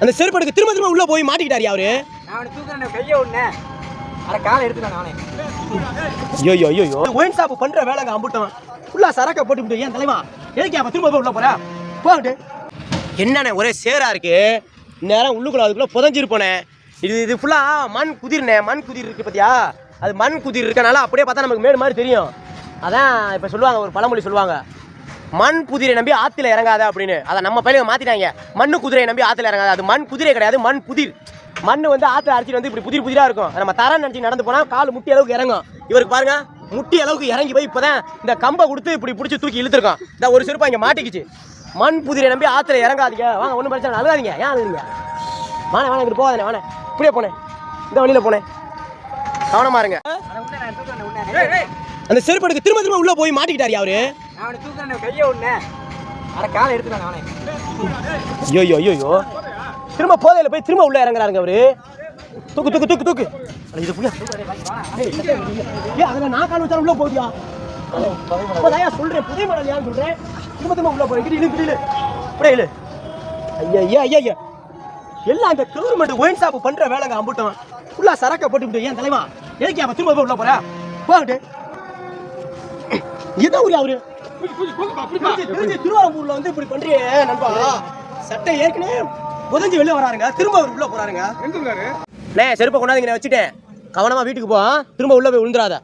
அந்த செருப்பு எடுக்க திரும்ப திரும்ப உள்ள போய் மாட்டிக்கிட்டாரு அவரு நான் அவனை தூக்குறேன் கையை விடனே அட காலை எடுத்துக்கலாம் நானே ஐயோ ஐயோ ஐயோ. ஒயின் ஷாப் பண்ற வேலைங்க அம்புட்டவன். ஃபுல்லா சரக்க போட்டு விட்டு ஏன் தலைவா? எதுக்கு அப்ப திரும்ப போய் உள்ள போற? போகட்டு. என்னண்ணே ஒரே சேரா இருக்கு. நேரம் உள்ளுக்குள்ள அதுக்குள்ள புதஞ்சிருப்போனே இது இது ஃபுல்லா மண் குதிர்னே மண் குதிர் இருக்கு பாத்தியா? அது மண் குதிர் இருக்கனால அப்படியே பார்த்தா நமக்கு மேடு மாதிரி தெரியும். அதான் இப்போ சொல்லுவாங்க ஒரு பழமொழி சொல்லுவாங்க. மண் குதிரை நம்பி ஆத்துல இறங்காத அப்படின்னு. அதை நம்ம பையங்க மாத்திட்டாங்க. மண்ணு குதிரையை நம்பி ஆத்துல இறங்காத. அது மண் குதிரை கிடையாது மண் புதிர். மண் வந்து ஆத்துல அரைச்சிட்டு வந்து இப்படி புதிர் புதிரா இருக்கும். நம்ம தரம் நினச்சி நடந்து போனா கால் முட்டி அளவுக்கு இறங்கும். இவருக்கு பாருங்க முட்டி அளவுக்கு இறங்கி போய் இப்பதான் இந்த கம்பை கொடுத்து இப்படி பிடிச்சி தூக்கி இழுத்துருக்கோம் இந்த ஒரு செருப்பா இங்க மாட்டிக்கிச்சு. மண் புதிரை நம்பி ஆத்துல இறங்காதீங்க. வாங்க ஒன்றும் பிரச்சனை அழுகாதீங்க. ஏன் அழுகுறீங்க? வாணே வாணே இங்கிட்டு போகாதே வாணே. இப்படியே போனேன் இந்த வழியில போனேன் கவனமா இருங்க. அந்த செருப்பு எடுக்க திரும்ப திரும்ப உள்ள போய் மாட்டிக்கிட்டாரு அவரு அவனை தூக்குறேன் கையை அட காலை நானே ஐயோ ஐயோ திரும்ப போதையில போய் திரும்ப உள்ள இறங்குறாருங்க அவரு. தூக்கு தூக்கு தூக்கு தூக்கு. இது புள்ள ஏ அதில் நான் கால் வச்சா உள்ள போதியா இப்போதான் சொல்றேன்? புதிய மாடல் ஏன் சொல்றேன்? திரும்ப திரும்ப உள்ள போகிறேன் இரு இரு இரு அப்படியே ஐயா ஐயா ஐயா ஐயா. எல்லாம் அந்த கவர்மெண்ட் ஒயின் ஷாப் பண்ற வேலைங்க அம்புட்டோம். ஃபுல்லா சரக்க போட்டு விட்டு ஏன் தலைவா? எதுக்கு அப்ப திரும்ப போய் உள்ள போற? போகட்டு என்ன ஊரு அவரு? திருவாரூர்ல வந்து இப்படி பண்றியே நண்பா. சட்டை ஏற்கனவே புதஞ்சு வெளில வராருங்க. திரும்ப அவர் உள்ள போறாருங்க. எங்க செருப்பை கொண்டாந்து இங்க வச்சுட்டேன். கவனமா வீட்டுக்கு போ திரும்ப உள்ள போய் விழுந்துடாத